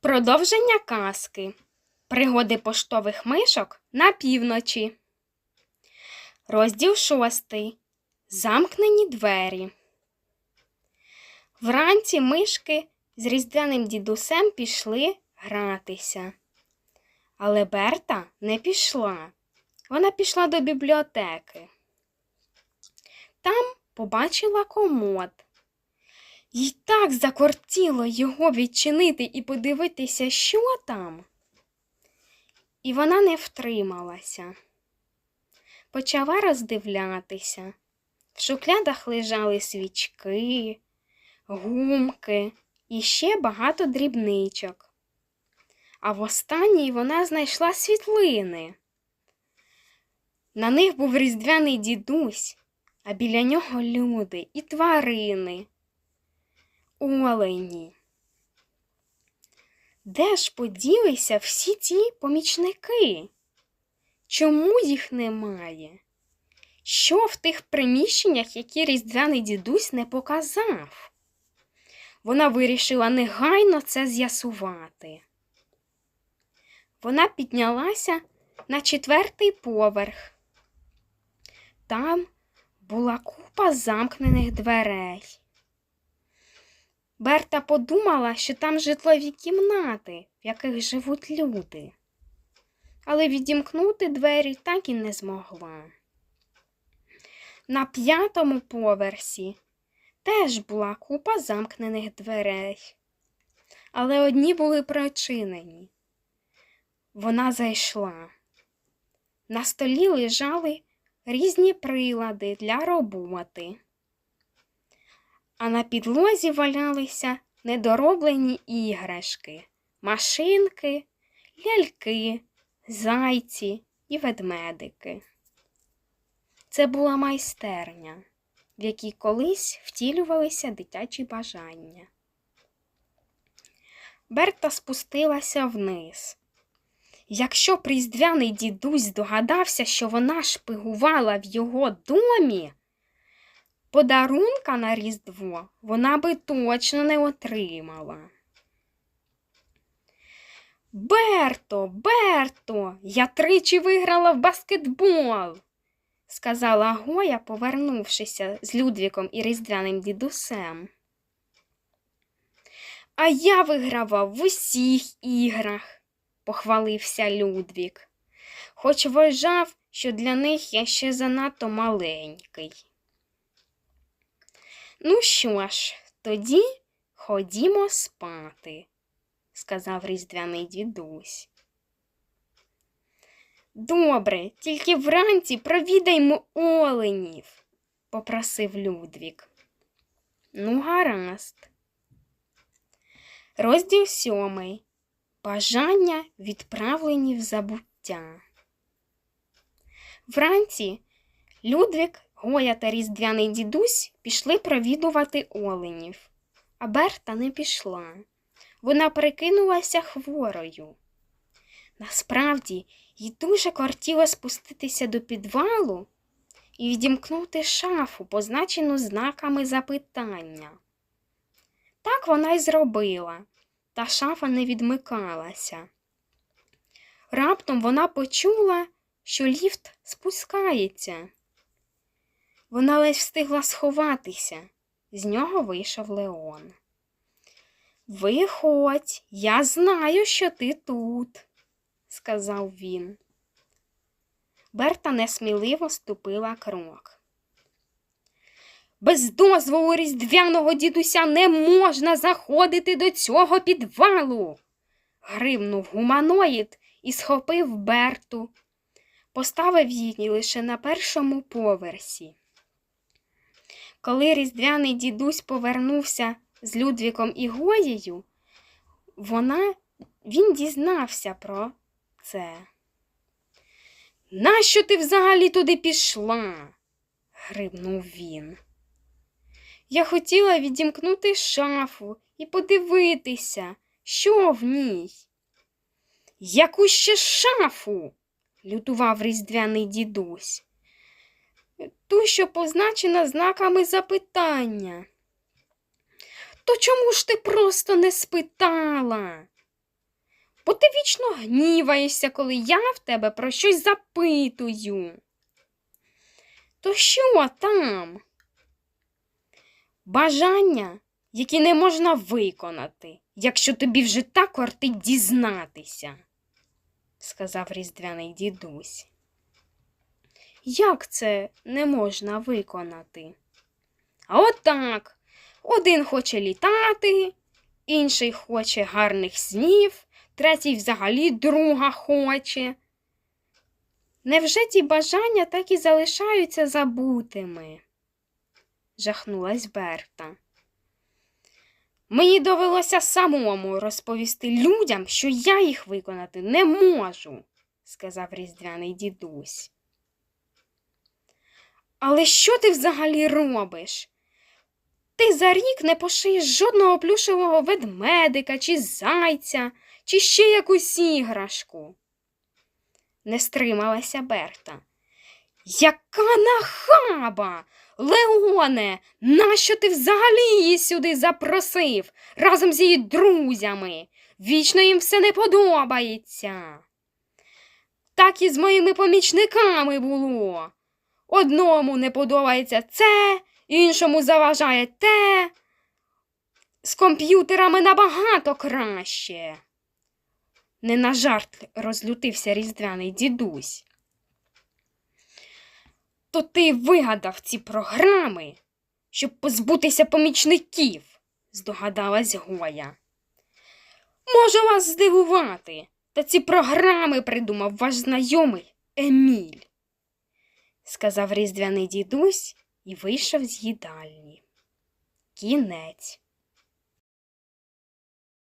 Продовження казки. Пригоди поштових мишок на півночі. Розділ шостий. Замкнені двері. Вранці мишки з різдвяним дідусем пішли гратися. Але Берта не пішла. Вона пішла до бібліотеки. Там побачила комод. Їй так закортіло його відчинити і подивитися, що там. І вона не втрималася. Почала роздивлятися. В шухлядах лежали свічки, гумки і ще багато дрібничок. А в останній вона знайшла світлини. На них був різдвяний дідусь, а біля нього люди і тварини олені. Де ж поділися всі ці помічники? Чому їх немає? Що в тих приміщеннях, які різдвяний дідусь не показав? Вона вирішила негайно це з'ясувати. Вона піднялася на четвертий поверх. Там була купа замкнених дверей. Берта подумала, що там житлові кімнати, в яких живуть люди, але відімкнути двері так і не змогла. На п'ятому поверсі теж була купа замкнених дверей, але одні були прочинені. Вона зайшла. На столі лежали різні прилади для роботи а на підлозі валялися недороблені іграшки, машинки, ляльки, зайці і ведмедики. Це була майстерня, в якій колись втілювалися дитячі бажання. Берта спустилася вниз. Якщо пріздвяний дідусь здогадався, що вона шпигувала в його домі, Подарунка на Різдво вона би точно не отримала. Берто, Берто, я тричі виграла в баскетбол, сказала Гоя, повернувшися з Людвіком і різдвяним дідусем. А я вигравав в усіх іграх, похвалився Людвік, хоч вважав, що для них я ще занадто маленький. Ну що ж, тоді ходімо спати, сказав різдвяний дідусь. Добре, тільки вранці провідаймо оленів, попросив Людвік. Ну, гаразд. Розділ сьомий. Бажання відправлені в забуття. Вранці Людвік Гоя та різдвяний дідусь пішли провідувати оленів, а Берта не пішла. Вона прикинулася хворою. Насправді, їй дуже кортіло спуститися до підвалу і відімкнути шафу, позначену знаками запитання. Так вона й зробила, та шафа не відмикалася. Раптом вона почула, що ліфт спускається. Вона ледь встигла сховатися. З нього вийшов Леон. Виходь, я знаю, що ти тут, сказав він. Берта несміливо ступила крок. Без дозволу різдвяного дідуся не можна заходити до цього підвалу. Гривнув гуманоїд і схопив Берту, поставив її лише на першому поверсі. Коли різдвяний дідусь повернувся з Людвіком і Гоєю, вона, він дізнався про це. Нащо ти взагалі туди пішла? грибнув він. Я хотіла відімкнути шафу і подивитися, що в ній. Яку ще шафу? лютував різдвяний дідусь ту, що позначена знаками запитання. То чому ж ти просто не спитала? бо ти вічно гніваєшся, коли я в тебе про щось запитую. То що там? Бажання, які не можна виконати, якщо тобі вже так кортить дізнатися, сказав різдвяний дідусь. Як це не можна виконати? А отак. Один хоче літати, інший хоче гарних снів, третій взагалі друга хоче. Невже ті бажання так і залишаються забутими? жахнулась Берта. Мені довелося самому розповісти людям, що я їх виконати не можу, сказав різдвяний дідусь. Але що ти взагалі робиш? Ти за рік не пошиєш жодного плюшевого ведмедика, чи зайця, чи ще якусь іграшку. Не стрималася Берта. Яка нахаба! Леоне, нащо ти взагалі її сюди запросив разом з її друзями? Вічно їм все не подобається. Так і з моїми помічниками було. Одному не подобається це, іншому заважає те. З комп'ютерами набагато краще. Не на жарт розлютився різдвяний дідусь. То ти вигадав ці програми, щоб позбутися помічників, здогадалась Гоя. Можу вас здивувати, та ці програми придумав ваш знайомий Еміль, сказав різдвяний дідусь і вийшов з їдальні. Кінець.